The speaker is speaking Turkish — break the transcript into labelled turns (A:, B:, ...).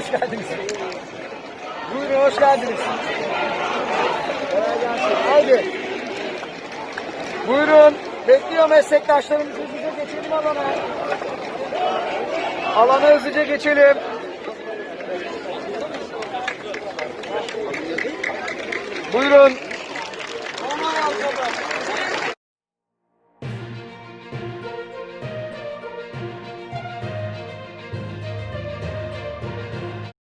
A: hoş geldiniz. Buyurun, hoş geldiniz. Haydi. Buyurun. Bekliyor meslektaşlarımız hızlıca geçelim alana. Alana hızlıca geçelim. Buyurun.